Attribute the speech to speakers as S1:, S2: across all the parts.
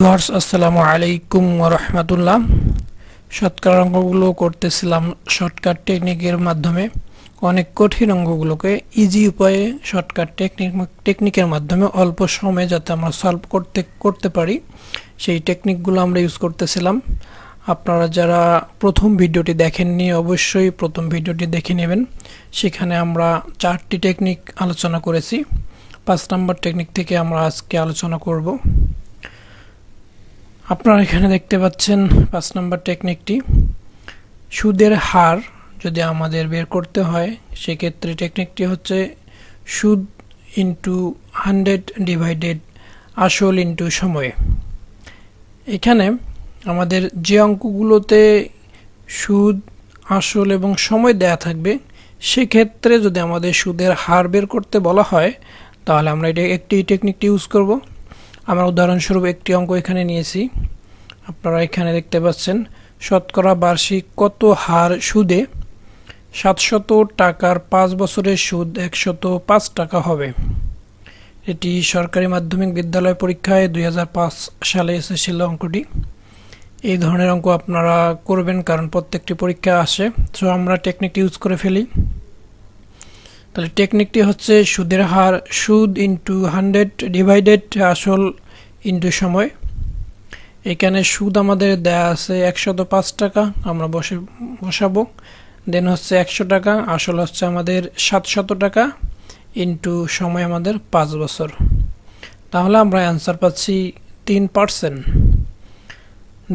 S1: আসসালামু আলাইকুম রহমতুল্লাহ। শর্টকাট অঙ্কগুলো করতেছিলাম শর্টকাট টেকনিকের মাধ্যমে। অনেক কঠিন অঙ্কগুলোকে ইজি উপায়ে শর্টকাট টেকনিক, টেকনিকের মাধ্যমে অল্প সময়ে যাতে আমরা সলভ করতে করতে পারি, সেই টেকনিকগুলো আমরা ইউজ করতেছিলাম। আপনারা যারা প্রথম ভিডিওটি দেখেননি, অবশ্যই প্রথম ভিডিওটি দেখে নেবেন। সেখানে আমরা চারটি টেকনিক আলোচনা করেছি। পাঁচ নাম্বার টেকনিক থেকে আমরা আজকে আলোচনা করব। আপনারা এখানে দেখতে পাচ্ছেন পাঁচ নম্বর টেকনিকটি সুদের হার যদি আমাদের বের করতে হয়, সেক্ষেত্রে টেকনিকটি হচ্ছে সুদ ইন্টু হান্ড্রেড ডিভাইডেড আসল ইন্টু সময়ে। এখানে আমাদের যে অঙ্কগুলোতে সুদ, আসল এবং সময় দেয়া থাকবে, সেক্ষেত্রে যদি আমাদের সুদের হার বের করতে বলা হয়, তাহলে আমরা এটা একটি টেকনিকটি ইউজ করব। আমরা উদাহরণস্বরূপ একটি অঙ্ক এখানে নিয়েছি। আপনারা এখানে দেখতে পাচ্ছেন, শতকরা বার্ষিক কত হার সুদে সাতশত টাকার পাঁচ বছরের সুদ একশত পাঁচ টাকা হবে। এটি সরকারি মাধ্যমিক বিদ্যালয় পরীক্ষায় দুই হাজার পাঁচ সালে এসেছিল অঙ্কটি। এই ধরনের অঙ্ক আপনারা করবেন কারণ প্রত্যেকটি পরীক্ষা আসে। সো আমরা টেকনিকটি ইউজ করে ফেলি। তাহলে টেকনিকটি হচ্ছে সুদের হার, সুদ ইন্টু হান্ড্রেড ডিভাইডেড আসল ইন্টু সময়। এখানে সুদ আমাদের দেয়া আছে একশত পাঁচ টাকা, আমরা বসে, বসাবো। দেন হচ্ছে একশো টাকা, আসল হচ্ছে আমাদের সাতশত টাকা ইন্টু সময় আমাদের পাঁচ বছর। তাহলে আমরা অ্যান্সার পাচ্ছি তিন পার্সেন্ট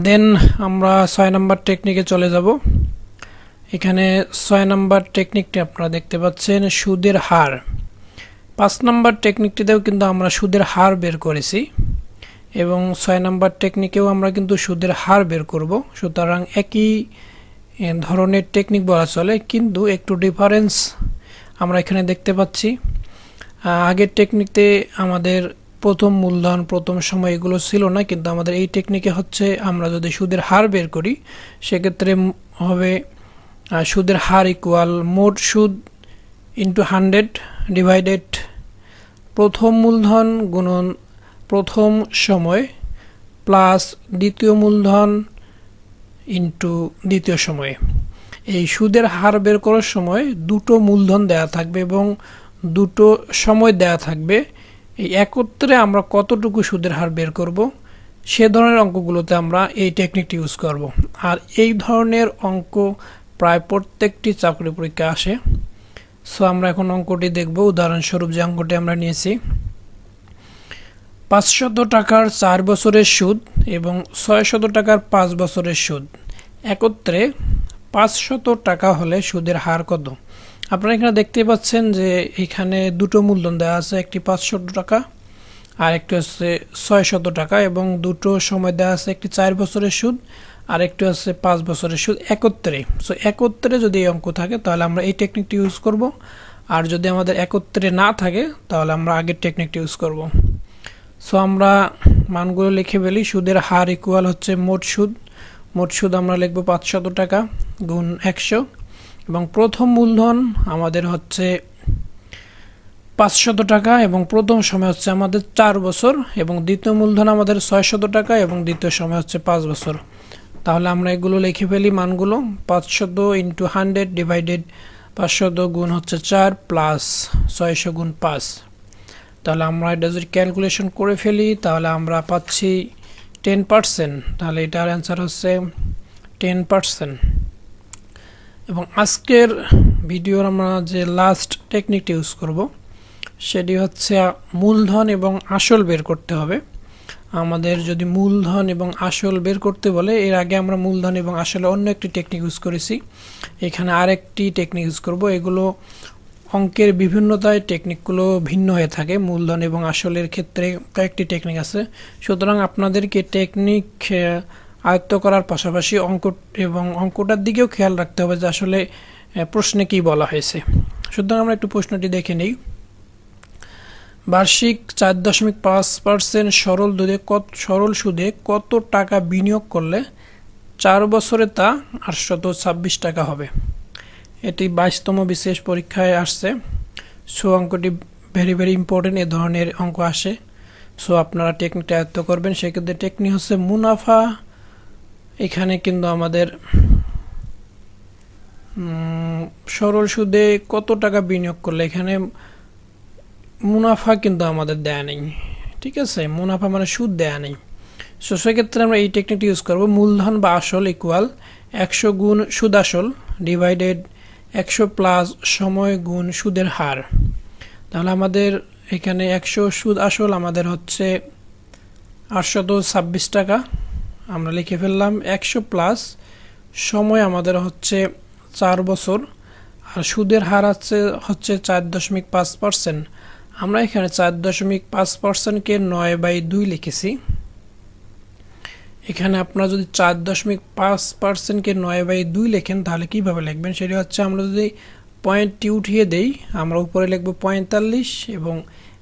S1: দেন আমরা ছয় নম্বর টেকনিকে চলে যাব। এখানে ছয় নম্বর টেকনিকটি আপনারা দেখতে পাচ্ছেন, সুদের হার। পাঁচ নম্বর টেকনিকটিতেও কিন্তু আমরা সুদের হার বের করেছি এবং ছয় নম্বর টেকনিকেও আমরা কিন্তু সুদের হার বের করব। সুতরাং একই ধরনের টেকনিক বলা চলে, কিন্তু একটু ডিফারেন্স আমরা এখানে দেখতে পাচ্ছি। আগের টেকনিকতে আমাদের প্রথম মূলধন, প্রথম সময় এগুলো ছিল না, কিন্তু আমাদের এই টেকনিকে হচ্ছে আমরা যদি সুদের হার বের করি, সেক্ষেত্রে হবে সুদের হার ইকুয়াল মোট সুদ ইন্টু হান্ড্রেড ডিভাইডেড প্রথম মূলধন গুণন প্রথম সময় প্লাস দ্বিতীয় মূলধন ইন্টু দ্বিতীয় সময়ে। এই সুদের হার বের করার সময় দুটো মূলধন দেয়া থাকবে এবং দুটো সময় দেয়া থাকবে। এই একত্রে আমরা কতটুকু সুদের হার বের করব? সে ধরনের অঙ্কগুলোতে আমরা এই টেকনিকটি ইউজ করব। আর এই ধরনের অঙ্ক প্রায় প্রত্যেকটি চাকরি পরীক্ষা আসে। সো আমরা এখন অঙ্কটি দেখব। উদাহরণস্বরূপ যে অঙ্কটি আমরা নিয়েছি। পাঁচশত টাকার চার বছরের সুদ এবং ছয়শত টাকার পাঁচ বছরের সুদ। একত্রে পাঁচশত টাকা হলে সুদের হার কত? আপনারা এখানে দেখতে পাচ্ছেন যে এখানে দুটো মূলধন দেওয়া আছে। একটি পাঁচশত টাকা আর একটি হচ্ছে ছয়শত টাকা এবং দুটো সময় দেওয়া আছে একটি চার বছরের সুদ। আর একটি হচ্ছে পাঁচ বছরের সুদ একত্রে। সো একত্রে যদি এই অঙ্ক থাকে, তাহলে আমরা এই টেকনিকটি ইউজ করব। আর যদি আমাদের একত্রে না থাকে, তাহলে আমরা আগের টেকনিকটি ইউজ করব। সো আমরা মানগুলো লিখে ফেলি। সুদের হার ইকুয়াল হচ্ছে মোট সুদ। মোট সুদ আমরা লিখব পাঁচশত টাকা গুণ একশো। এবং প্রথম মূলধন আমাদের হচ্ছে পাঁচশত টাকা এবং প্রথম সময় হচ্ছে আমাদের চার বছর এবং দ্বিতীয় মূলধন আমাদের ছয়শত টাকা এবং দ্বিতীয় সময় হচ্ছে পাঁচ বছর। তাহলে আমরা এগুলো লিখে ফেলি মানগুলো। পাঁচশত ইন্টু হান্ড্রেড ডিভাইডেড পাঁচশত গুণ হচ্ছে চার প্লাস ছয়শো গুণ পাঁচ। তাহলে আমরা এটা যদি ক্যালকুলেশন করে ফেলি, তাহলে আমরা পাচ্ছি টেন পার্সেন্ট তাহলে এটার অ্যান্সার হচ্ছে টেন পার্সেন্ট এবং আজকের ভিডিওর আমরা যে লাস্ট টেকনিকটি ইউজ করব, সেটি হচ্ছে মূলধন এবং আসল বের করতে হবে। আমাদের যদি মূলধন এবং আসল বের করতে বলে, এর আগে আমরা মূলধন এবং আসলে অন্য একটি টেকনিক ইউজ করেছি। এখানে আরেকটি টেকনিক ইউজ করব। এগুলো অঙ্কের বিভিন্নতায় টেকনিকগুলো ভিন্ন হয়ে থাকে, মূলধন এবং আসলের ক্ষেত্রে কয়েকটি টেকনিক আছে। সুতরাং আপনাদেরকে টেকনিক আয়ত্ত করার পাশাপাশি অঙ্ক এবং অঙ্কটার দিকেও খেয়াল রাখতে হবে যে আসলে প্রশ্নে কি বলা হয়েছে। সুতরাং আমরা একটু প্রশ্নটি দেখে নিই। বার্ষিক চার দশমিক পাঁচ পার্সেন্ট সরল দুধে কত, সরল সুদে কত টাকা বিনিয়োগ করলে চার বছরে তা আটশত ছাব্বিশ টাকা হবে? এটি বাইশতম বিশেষ পরীক্ষায় আসছে। সো, অঙ্কটি ভেরি ভেরি ইম্পর্টেন্ট এ ধরনের অঙ্ক আসে। সো, আপনারা টেকনিকটা আয়ত্ত করবেন। সেক্ষেত্রে টেকনিক হচ্ছে মুনাফা। এখানে কিন্তু আমাদের সরল সুদে কত টাকা বিনিয়োগ করলে? এখানে মুনাফা কিন্তু আমাদের দেয়া নেই, ঠিক আছে? মুনাফা মানে সুদ দেয়া নেই। সো সেক্ষেত্রে আমরা এই টেকনিকটি ইউজ করব। মূলধন বা আসল ইকুয়াল একশো গুণ সুদ আসল ডিভাইডেড একশো প্লাস সময় গুণ সুদের হার। তাহলে আমাদের এখানে একশো সুদ আসল আমাদের হচ্ছে আটশত ছাব্বিশ টাকা। আমরা লিখে ফেললাম একশো প্লাস সময় আমাদের হচ্ছে চার বছর। আর সুদের হার আছে হচ্ছে চার দশমিক পাঁচ পার্সেন্ট আমরা এখানে চার দশমিক পাঁচ পার্সেন্টকে নয় বাই দুই লিখেছি। এখানে আপনারা যদি চার দশমিক পাঁচ পার্সেন্টকে নয় বাই দুই লেখেন, তাহলে কীভাবে লিখবেন? সেটা হচ্ছে আমরা যদি পয়েন্টটি উঠিয়ে দেই, আমরা উপরে লিখব পঁয়তাল্লিশ এবং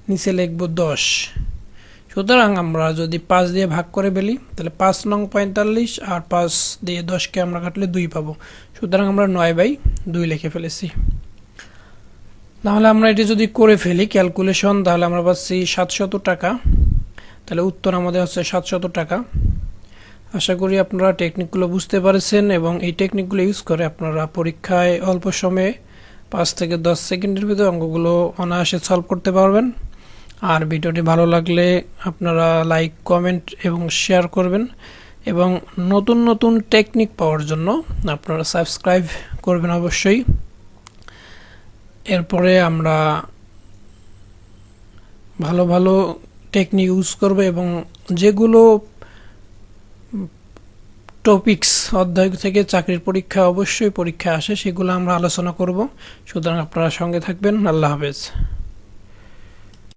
S1: নিচে লিখব দশ। সুতরাং আমরা যদি পাঁচ দিয়ে ভাগ করে ফেলি, তাহলে পাঁচ নং পঁয়তাল্লিশ আর পাঁচ দিয়ে দশকে আমরা কাটলে দুই পাবো। সুতরাং আমরা নয় বাই দুই লিখে ফেলেছি। তাহলে আমরা এটি যদি করে ফেলি ক্যালকুলেশন তাহলে আমরা পাচ্ছি সাতশত টাকা। তাহলে উত্তর আমাদের হচ্ছে সাতশত টাকা। আশা করি আপনারা টেকনিকগুলো বুঝতে পারছেন এবং এই টেকনিকগুলো ইউজ করে আপনারা পরীক্ষায় অল্প সময়ে পাঁচ থেকে দশ সেকেন্ডের ভিতরে অঙ্কগুলো অনায়াসে সলভ করতে পারবেন। আর ভিডিওটি ভালো লাগলে আপনারা লাইক কমেন্ট এবং শেয়ার করবেন। এবং নতুন নতুন টেকনিক পাওয়ার জন্য আপনারা সাবস্ক্রাইব করবেন অবশ্যই। এরপরে আমরা ভালো ভালো টেকনিক ইউজ করব এবং যেগুলো টপিকস অধ্যায় থেকে চাকরির পরীক্ষা অবশ্যই পরীক্ষা আসে, সেগুলো আমরা আলোচনা করব। সুতরাং আপনারা সঙ্গে থাকবেন। আল্লাহ হাফেজ।